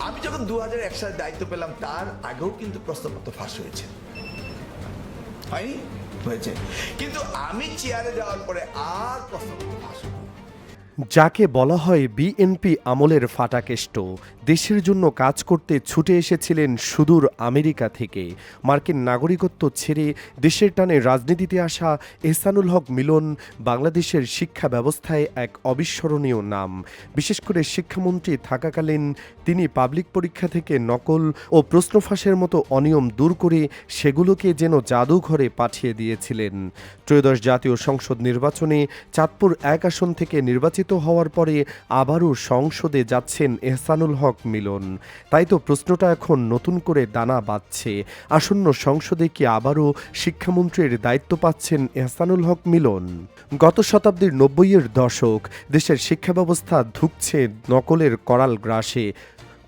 আমি যখন দু হাজার এক সালে দায়িত্ব পেলাম, তার আগেও কিন্তু প্রশ্নপত্র ফাঁস হয়েছে। হয়নি? হয়েছে। কিন্তু আমি চেয়ারে যাওয়ার পরে আর প্রশ্নপত্র ফাঁস হয়নি। যাকে বলা হয় বিএনপি আমলের ফাটাকেষ্ট। দেশের জন্য কাজ করতে ছুটে এসেছিলেন সুদূর আমেরিকা থেকে। মার্কিন নাগরিকত্ব ছেড়ে দেশের টানে রাজনীতিতে আসা এহসানুল হক মিলন বাংলাদেশের শিক্ষা ব্যবস্থায় এক অবিস্মরণীয় নাম। বিশেষ করে শিক্ষামন্ত্রী থাকাকালীন তিনি পাবলিক পরীক্ষা থেকে নকল ও প্রশ্ন ফাঁসের মতো অনিয়ম দূর করে সেগুলোকে যেন জাদুঘরে পাঠিয়ে দিয়েছিলেন। ত্রয়োদশ জাতীয় সংসদ নির্বাচনে চাঁদপুর এক আসন থেকে নির্বাচিত হওয়ার পরে আবারও সংসদে যাচ্ছেন এহসানুল হক মিলন। তাই তো প্রশ্নটা এখন নতুন করে দানা বাঁধছে। আসন্ন সংসদে কি আবারও শিক্ষামন্ত্রীর দায়িত্ব পাচ্ছেন এহসানুল হক মিলন? গত শতাব্দীর নব্বইয়ের দশক দেশের শিক্ষা ব্যবস্থা ধুকছে নকলের করাল গ্রাসে।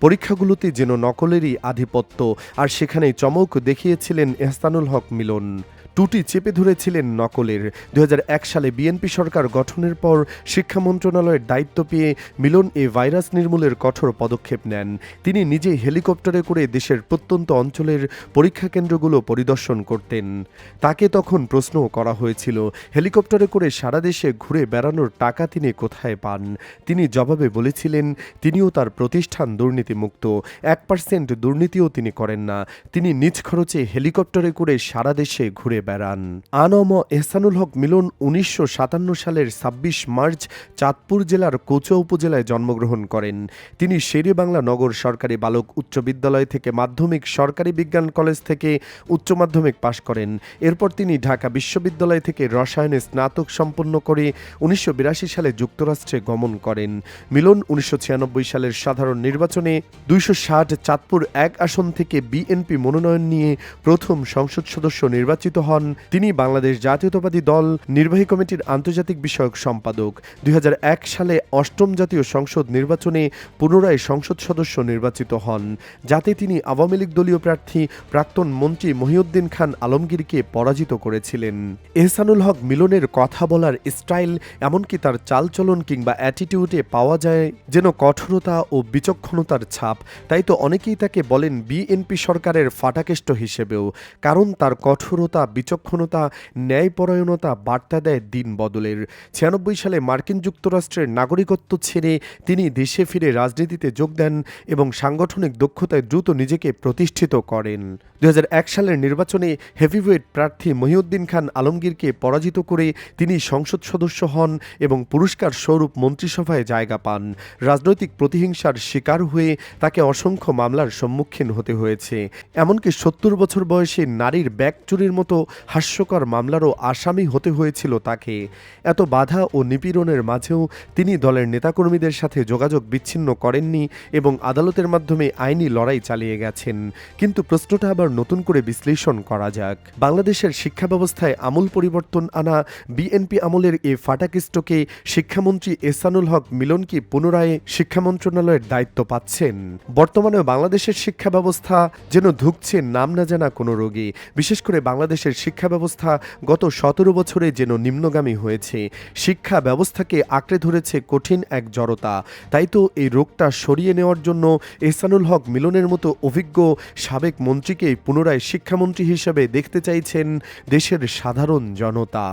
পরীক্ষাগুলোতে যেন নকলেরই আধিপত্য, আর সেখানেই চমক দেখিয়েছিলেন এহসানুল হক মিলন। টুটি চেপে ধরেছিলেন নকলের। দু হাজার এক সালে বিএনপি সরকার গঠনের পর শিক্ষা মন্ত্রণালয়ের দায়িত্ব পেয়ে মিলন এ ভাইরাস নির্মূলের কঠোর পদক্ষেপ নেন। তিনি নিজে হেলিকপ্টারে করে দেশের প্রত্যন্ত অঞ্চলের পরীক্ষা কেন্দ্রগুলো পরিদর্শন করতেন। তাকে তখন প্রশ্নও করা হয়েছিল, হেলিকপ্টারে করে সারা দেশে ঘুরে বেড়ানোর টাকা তিনি কোথায় পান? তিনি জবাবে বলেছিলেন, তিনিও তার প্রতিষ্ঠান দুর্নীতিমুক্ত, এক পার্সেন্ট দুর্নীতিও তিনি করেন না। তিনি নিজ খরচে হেলিকপ্টারে করে সারা দেশে ঘুরে বেড়ান। আনম এহসানুল হক মিলন উনিশশো সাতান্ন সালের ছাব্বিশ মার্চ চাঁদপুর জেলার কোচা উপজেলায় জন্মগ্রহণ করেন। তিনি শেরে বাংলা নগর সরকারি বালক উচ্চ বিদ্যালয় থেকে মাধ্যমিক সরকারি বিজ্ঞান কলেজ থেকে উচ্চ মাধ্যমিক পাশ করেন। এরপর তিনি ঢাকা বিশ্ববিদ্যালয় থেকে রসায়নে স্নাতক সম্পন্ন করে উনিশশো বিরাশি সালে যুক্তরাষ্ট্রে গমন করেন। মিলন উনিশশো ছিয়ানব্বই সালের সাধারণ নির্বাচনে দুইশো ষাট চাঁদপুর এক আসন থেকে বিএনপি মনোনয়ন নিয়ে প্রথম সংসদ সদস্য নির্বাচিত হন। তিনি বাংলাদেশ জাতীয়তাবাদী দল, নির্বাহী কমিটির আন্তর্জাতিক বিষয়ক সম্পাদক। দুই হাজার এক সালে অষ্টম জাতীয় সংসদ নির্বাচনে পুনরায় সংসদ সদস্য নির্বাচিত হন, যাতে তিনি আওয়ামী লীগ দলীয় প্রার্থী প্রাক্তন মন্ত্রী মহিউদ্দিন খান আলমগীরকে পরাজিত করেছিলেন। এহসানুল হক মিলনের কথা বলার স্টাইল এমনকি তার চালচলন কিংবা অ্যাটিটিউডে পাওয়া যায় যেন কঠোরতা ও বিচক্ষণতার ছাপ। তাই তো অনেকেই তাকে বলেন বিএনপি সরকারের ফাটাকেষ্ট হিসেবেও, কারণ তার কঠোরতা বিচক্ষণতা, ন্যায়পরায়ণতা বার্তা দেয় দিন বদলের। ছিয়ানব্বই সালে মার্কিন যুক্তরাষ্ট্রের নাগরিকত্ব ছেড়ে তিনি দেশে ফিরে রাজনীতিতে যোগ দেন এবং সাংগঠনিক দক্ষতায় দ্রুত নিজেকে প্রতিষ্ঠিত করেন। দু হাজার এক সালের নির্বাচনে হেভিওয়েট প্রার্থী মহিউদ্দিন খান আলমগীরকে পরাজিত করে তিনি সংসদ সদস্য হন এবং পুরস্কার স্বরূপ মন্ত্রিসভায় জায়গা পান। রাজনৈতিক প্রতিহিংসার শিকার হয়ে তাকে অসংখ্য মামলার সম্মুখীন হতে হয়েছে। এমনকি সত্তর বছর বয়সে নারীর ব্যাগ চুরির মতো হাস্যকর মামলারও আসামি হতে হয়েছিল তাকে। এত বাধা ও নিপীড়নের মাঝেও তিনি দলের নেতাকর্মীদের সাথে যোগাযোগ বিচ্ছিন্ন করেননি এবং আদালতের মাধ্যমে আইনি লড়াই চালিয়ে গেছেন। কিন্তু প্রশ্নটা আবার নতুন করে বিশ্লেষণ করা যাক। বাংলাদেশের শিক্ষা ব্যবস্থায় আমূল পরিবর্তন আনা বিএনপি আমলের এ ফাটাকিস্টকে শিক্ষামন্ত্রী এসানুল হক মিলন কি পুনরায় শিক্ষা মন্ত্রণালয়ের দায়িত্ব পাচ্ছেন? বর্তমানে বাংলাদেশের শিক্ষা ব্যবস্থা যেন ধুকছে নাম না জানা কোনো রোগী, বিশেষ করে বাংলাদেশের শিক্ষা ব্যবস্থা গত সতেরো বছরে যেন নিম্নগামী হয়েছে। শিক্ষা ব্যবস্থাকে আঁকড়ে ধরেছে কঠিন এক জড়তা। তাই তো এই রোগটা সরিয়ে নেওয়ার জন্য এহসানুল হক মিলনের মতো অভিজ্ঞ সাবেক মন্ত্রীকে পুনরায় শিক্ষামন্ত্রী হিসেবে দেখতে চাইছেন দেশের সাধারণ জনতা।